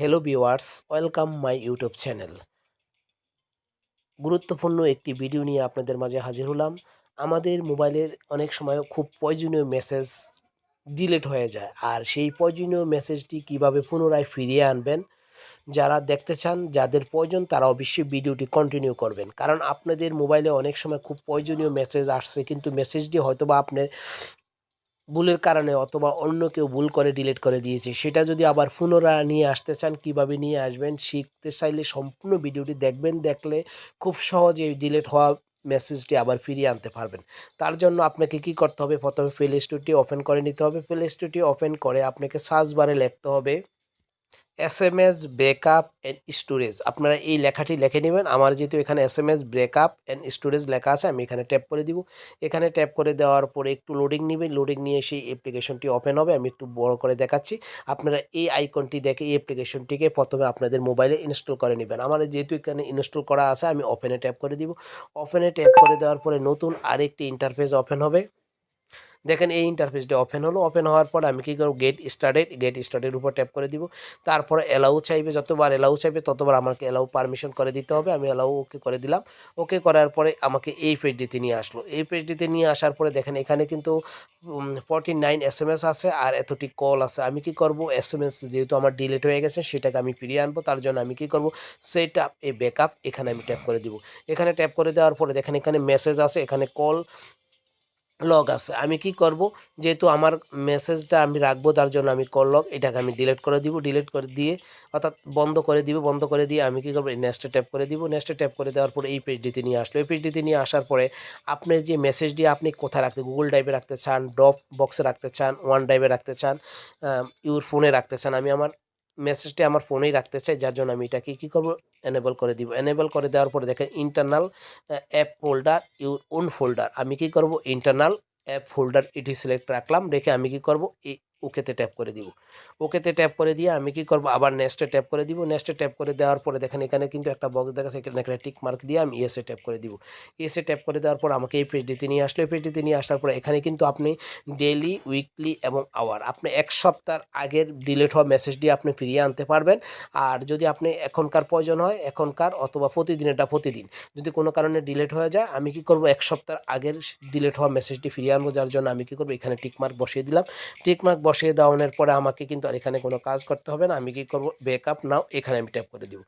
Hello viewers welcome my YouTube channel গুরুত্বপূর্ণ একটি video নিয়ে আপনাদের মাঝে হাজির হলাম। আমাদের মোবাইলের অনেক সময় খুব প্রয়োজনীয় মেসেজ ডিলিট হয়ে যায়। আর সেই প্রয়োজনীয় মেসেজটি কীভাবে পুনরায় ফিরিয়ে আনবেন, যারা দেখতে চান, যাদের প্রয়োজন, তারা অবশ্যই ভিডিওটি কন্টিনিউ করবেন। কারণ আপনাদের মোবাইলে অনেক সময় খুব প্রয়োজনীয় মেসেজ আসছে, কিন্তু মেসেজটি হয়তো বা আপনার ভুলের কারণে অথবা অন্য কেউ ভুল করে ডিলিট করে দিয়েছে, সেটা যদি আবার পুনরায় নিয়ে আসতে চান, কীভাবে নিয়ে আসবেন, শিখতে চাইলে সম্পূর্ণ ভিডিওটি দেখবেন, দেখলে খুব সহজে ডিলিট হওয়া মেসেজটি আবার ফিরিয়ে আনতে পারবেন। তার জন্য আপনাকে কি করতে হবে? প্রথমে প্লে স্টোরটি ওপেন করে নিতে হবে। প্লে স্টোরটি ওপেন করে আপনাকে সার্চ বারে লিখতে হবে। S M S breakup and storage আপনারা এই লেখাটি লিখে নেবেন। আমার যেহেতু এখানে S M S breakup and storage লেখা আছে, আমি এখানে ট্যাপ করে দিব। এখানে ট্যাপ করে দেওয়ার পরে একটু লোডিং নেবে লোডিং নিয়ে সেই অ্যাপ্লিকেশনটি ওপেন হবে। আমি একটু বড় করে দেখাচ্ছি। আপনারা এই আইকনটি দেখে এই অ্যাপ্লিকেশনটিকে প্রথমে আপনাদের মোবাইলে ইনস্টল করে নেবেন। আমার যেহেতু এখানে ইনস্টল করা আছে, আমি ওপেনে ট্যাপ করে দিব। ওপেনে ট্যাপ করে দেওয়ার পরে নতুন আরেকটি ইন্টারফেস ওপেন হবে। দেখেন এই ইন্টারফেসটি ওপেন হলো। ওপেন হওয়ার পর আমি কী করব? গেট স্টার্টেড গেট স্টার্টের উপর ট্যাপ করে দিব। তারপরে অ্যালাউ চাইবে, যতবার অ্যালাউ চাইবে, ততবার আমাকে অ্যালাউ পারমিশন করে দিতে হবে। আমি অ্যালাউ ওকে করে দিলাম। ওকে করার পরে আমাকে এই পেজটিতে নিয়ে আসলো। এই পেজটিতে নিয়ে আসার পরে দেখেন এখানে কিন্তু forty nine S M S আছে আর এতটি কল আছে। আমি কি করব? এস এম এস যেহেতু আমার ডিলিট হয়ে গেছে, সেটাকে আমি ফিরিয়ে আনব। তার জন্য আমি কি করব? সেট আপ এ ব্যাকআপ এখানে আমি ট্যাপ করে দিব। এখানে ট্যাপ করে দেওয়ার পরে দেখেন এখানে মেসেজ আছে, এখানে কল লগ আছে। আমি কি করব? যেহেতু আমার মেসেজটা আমি রাখব, তার জন্য আমি কল লগ এটাকে আমি ডিলিট করে দিব। ডিলিট করে দিয়ে, অর্থাৎ বন্ধ করে দিব, বন্ধ করে দিয়ে আমি কি করব? নেক্সটে ট্যাপ করে দিব। নেক্সটে ট্যাপ করে দেওয়ার পরে এই পেজটিতে নিয়ে আসলো। এই পেজটিতে নিয়ে আসার পরে আপনি যে মেসেজটি আপনি কোথায় রাখতে গুগল ড্রাইভে রাখতে চান ড্রপ বক্সে রাখতে চান ওয়ান ড্রাইভে রাখতে চান ইউর ফোনে রাখতে চান, আমি আমার মেসেজটি আমার ফোনেই রাখতে চাই যার জন্য আমি এটাকে কী করব? এনেবল করে দিব। এনেবল করে দেওয়ার পরে দেখেন internal app folder your own folder আমি কি করব? ইন্টারনাল অ্যাপ ফোল্ডার এটি সিলেক্ট রাখলাম। রেখে আমি কি করব? এই ওকেতে ট্যাপ করে দিব। ওকেতে ট্যাপ করে দিয়ে আমি কি করব? আবার নেক্সটে ট্যাপ করে দিব। নেক্সটে ট্যাপ করে দেওয়ার পরে দেখেন এখানে কিন্তু একটা বক্স দেখা এখানে এখানে টিক মার্ক দিয়ে আমি এসে ট্যাপ করে দিব। এসে ট্যাপ করে দেওয়ার পর আমাকে এই পেজটিতে নিয়ে আসলো। এই পেজটিতে নিয়ে আসার পরে এখানে কিন্তু আপনি ডেলি উইকলি এবং আওয়ার আপনি এক সপ্তাহ আগের ডিলেট হওয়া মেসেজটি আপনি ফিরিয়ে আনতে পারবেন। আর যদি আপনি এখনকার প্রয়োজন হয়, এখনকার অথবা প্রতিদিন এটা প্রতিদিন যদি কোনো কারণে ডিলেট হয়ে যায়, আমি কি করব? এক সপ্তাহ আগের ডিলেট হওয়া মেসেজটি ফিরিয়ে আনব, যার জন্য আমি কি করব? এখানে টিকমার্ক বসিয়ে দিলাম। টিকমার্ক বসিয়ে দেওয়ানোর পরে আমাকে কিন্তু আর এখানে কোনো কাজ করতে হবে না। আমি কি করব? ব্যাকআপ নাও এখানে আমি ট্যাপ করে দিব।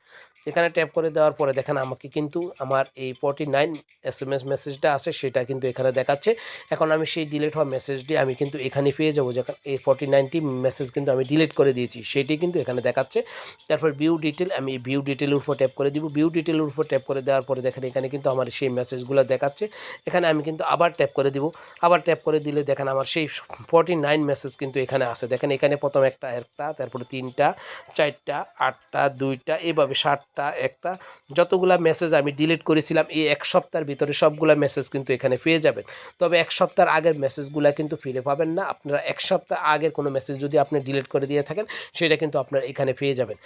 এখানে ট্যাপ করে দেওয়ার পরে দেখেন আমাকে কিন্তু আমার এই forty nine S M S মেসেজটা আছে সেটা কিন্তু এখানে দেখাচ্ছে। এখন আমি সেই ডিলিট হওয়া মেসেজটি আমি কিন্তু এখানে পেয়ে যাব। যখন এই ফর্টি নাইনটি মেসেজ কিন্তু আমি ডিলিট করে দিয়েছি, সেটি কিন্তু এখানে দেখাচ্ছে। তারপর ভিউ ডিটেল আমি এই ভিউ ডিটেলের উপর ট্যাপ করে দিব। ভিউ ডিটেলের উপর ট্যাপ করে দেওয়ার পরে দেখেন এখানে কিন্তু আমার সেই মেসেজগুলো দেখাচ্ছে। এখানে আমি কিন্তু আবার ট্যাপ করে দিব। আবার ট্যাপ করে দিলে দেখেন আমার সেই ফর্টি নাইন মেসেজ কিন্তু এখানে আছে দেখেন এখানে প্রথম একটা একটা, তারপরে তিনটা, চারটা, আটটা, দুইটা, এভাবে ষাটটা একটা, যতগুলা মেসেজ আমি ডিলিট করেছিলাম, এই এক সপ্তাহের ভিতরে সবগুলা মেসেজ কিন্তু এখানে পেয়ে যাবেন। তবে এক সপ্তাহের আগের মেসেজগুলো কিন্তু ফিরে পাবেন না। আপনারা এক সপ্তাহ আগের কোনো মেসেজ যদি আপনি ডিলিট করে দিয়ে থাকেন, সেটা কিন্তু আপনারা এখানে পেয়ে যাবেন।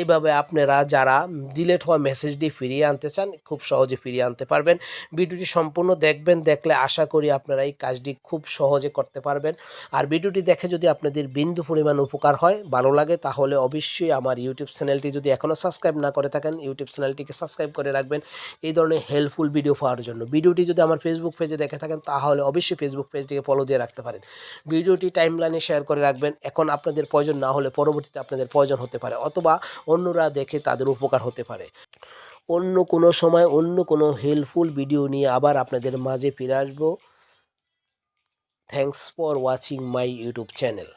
এইভাবে আপনারা যারা ডিলেট হওয়া মেসেজটি ফিরিয়ে আনতে চান, খুব সহজে ফিরিয়ে আনতে পারবেন। ভিডিওটি সম্পূর্ণ দেখবেন, দেখলে আশা করি আপনারা এই কাজটি খুব সহজে করতে পারবেন। আর ভিডিওটি দেখে যদি আপনাদের বিন্দু পরিমাণ উপকার হয়, ভালো লাগে, তাহলে অবশ্যই আমার ইউটিউব চ্যানেলটি যদি এখনও সাবস্ক্রাইব না করে থাকেন ইউটিউব চ্যানেলটিকে সাবস্ক্রাইব করে রাখবেন। এই ধরনের হেল্পফুল ভিডিও পাওয়ার জন্য। ভিডিওটি যদি আমার ফেসবুক পেজে দেখে থাকেন, তাহলে অবশ্যই ফেসবুক পেজটিকে ফলো দিয়ে রাখতে পারেন। ভিডিওটি টাইমলাইনে শেয়ার করে রাখবেন। এখন আপনাদের প্রয়োজন না হলে পরবর্তীতে আপনাদের প্রয়োজন হতে পারে। অথবা অন্যরা দেখে তাদের উপকার হতে পারে। অন্য কোনো সময় অন্য কোনো হেল্পফুল ভিডিও নিয়ে আবার আপনাদের মাঝে ফিরে আসব। Thanks for watching my YouTube channel